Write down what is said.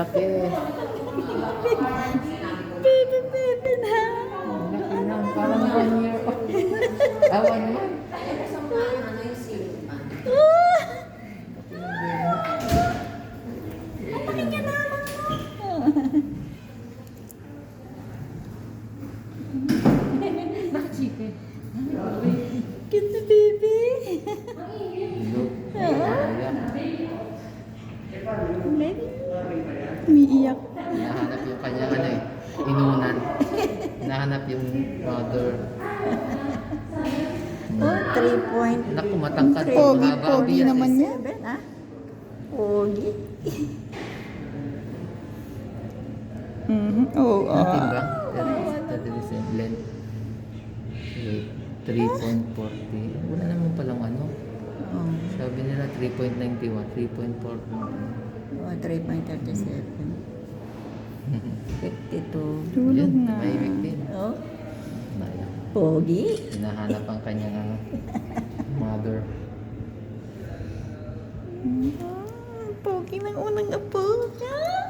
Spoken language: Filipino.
laki. Baby, baby na. Laki na. Parang one year old. Ah, one month. Bakit? Cute baby. Umiiyak. Hinahanap yung kanyang ano eh. Inunan. Hinahanap yung mother. Oh, three point. Naku, matangkad. Pogi, Mahaba ang pogi bias eh. naman yan. Seven, ah? Pogi. Mhm. Oh, Ang ah. timbang. That is the length. Wait, 3.40. Wala naman palang ano. Oh, Sabi nila 3.91, 3.40. oh 3.37. 52. Tulog na. Mahimik din. Oh, Naya. pogi. Hinahanap ang kanyang ano, mother. Mm, pogi ng unang apo. Ah!